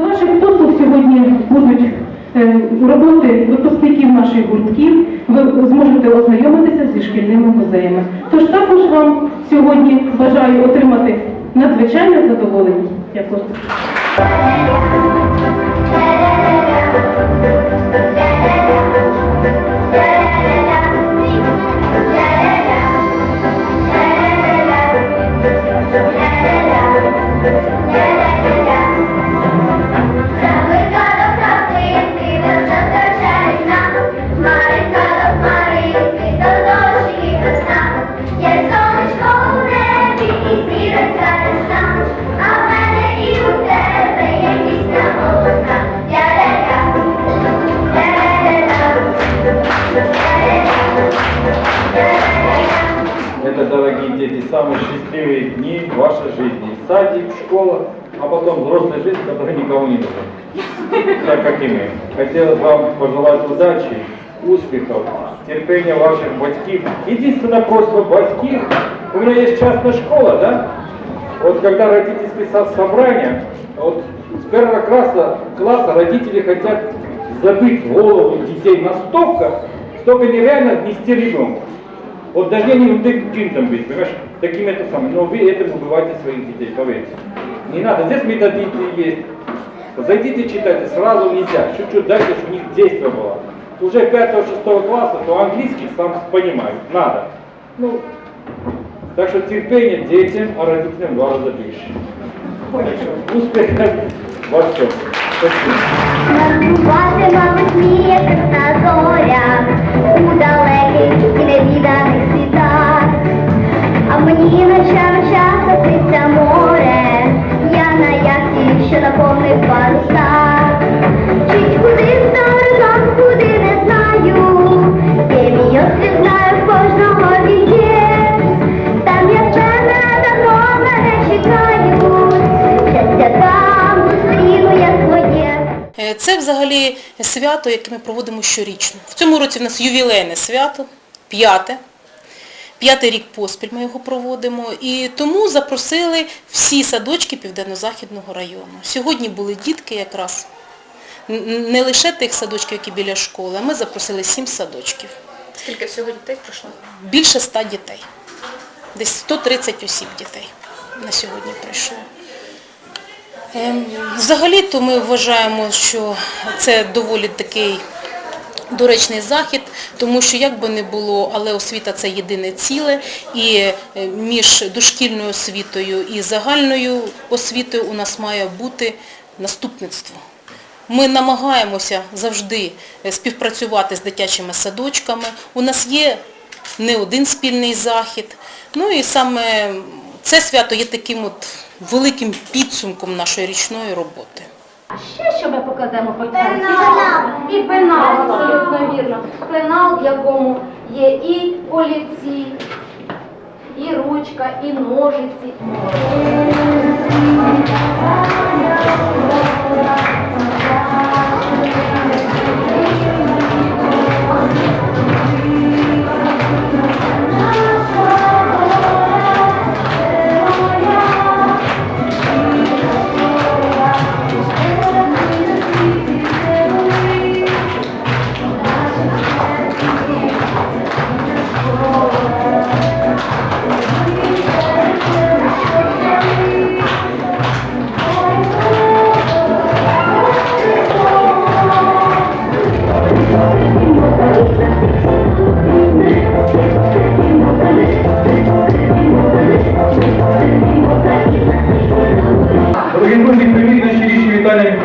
До ваших послуг сьогодні будуть е, роботи випускників наших гуртків. Ви зможете ознайомитися зі шкільними музеями. Тож також вам сьогодні бажаю отримати надзвичайне задоволення. Дякую. Счастливые дни вашей жизни. Садик, школа, а потом взрослая жизнь, которая никому не нужна. Так как и мы. Хотелось вам пожелать удачи, успехов, терпения ваших батьків. Единственная просьба батьків, у меня есть частная школа, да? Вот когда родительские со- собрания, вот с первого класса, класса родители хотят забыть голову детей настолько, столько нереально внести ребенка. Вот даже не вдыхтинтом быть, понимаешь, таким это самое. Но вы этим убиваете своих детей, поверьте. Не надо, здесь методики есть. Зайдите читайте, сразу нельзя. Чуть-чуть дайте, чтобы у них действие было. Уже 5-6 класса, то английский сам понимают. Надо. Ну, так что терпение детям, а родителям два раза больше. Успехов во всем. Спасибо. А мені ночами море, я на яхті, що на повних парусах. Чуть куди в куди не знаю, є мій острів, в кожного він. Там я впевнена, давно мене чекають, щастя там зустріну я своє. Е, Це взагалі свято, яке ми проводимо щорічно. В цьому році в нас ювілейне свято, п'яте. П'ятий рік поспіль ми його проводимо. І тому запросили всі садочки Південно-Західного району. Сьогодні були дітки якраз. Не лише тих садочків, які біля школи, а ми запросили сім садочків. Скільки всього дітей прийшло? Більше ста дітей. Десь 130 осіб дітей на сьогодні прийшло. Ем, Взагалі-то ми вважаємо, що це доволі такий доречний захід, тому що як би не було, але освіта це єдине ціле, і е, між дошкільною освітою і загальною освітою у нас має бути наступництво. Ми намагаємося завжди е, співпрацювати з дитячими садочками. У нас є не один спільний захід. Ну і саме це свято є таким от великим підсумком нашої річної роботи. Ще що ми покладемо по Пенал. І пенал, абсолютно вірно. Пенал, в якому є і олівці, і ручка, і ножиці.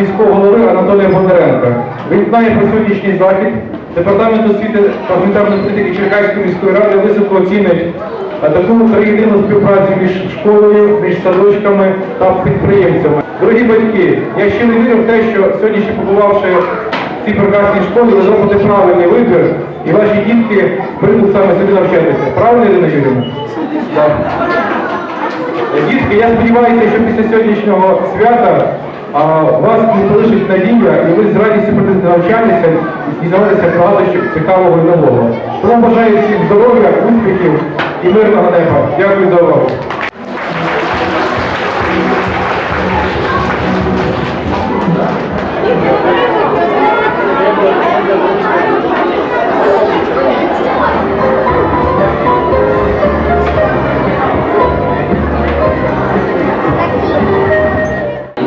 Міського голови Анатолія Бондаренка. Він знає про сьогоднішній захід. Департамент освіти та гуманітарної політики Черкаської міської ради високо оцінить таку триєдину співпрацю між школою, між садочками та підприємцями. Дорогі батьки, я ще не вірю в те, що сьогодні ще побувавши в цій прекрасній школі, ви зробите правильний вибір і ваші дітки прийдуть саме сюди навчатися. Правильно, Ірина Юрійовна? Так. Дітки, я сподіваюся, що після сьогоднішнього свята а, вас не полишить надія, і ви з радістю будете навчатися і дізнаватися багато цікавого і нового. Тому бажаю всім здоров'я, успіхів і мирного неба. Дякую за увагу.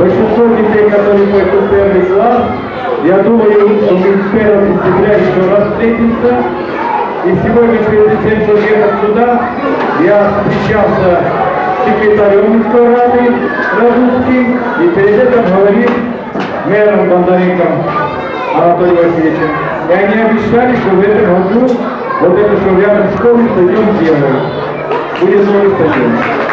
100 детей, которые пойдут в первый класс. Я думаю, что мы 1 сентября еще раз встретимся. И сегодня, перед тем, что ехать сюда, я встречался с секретарем Минской Рады Радужским и перед этим говорил мэром Бондаренком Анатолием Васильевичем. И они обещали, что в этом году вот эту, что рядом с школой стадион делают. Будет новый стадион.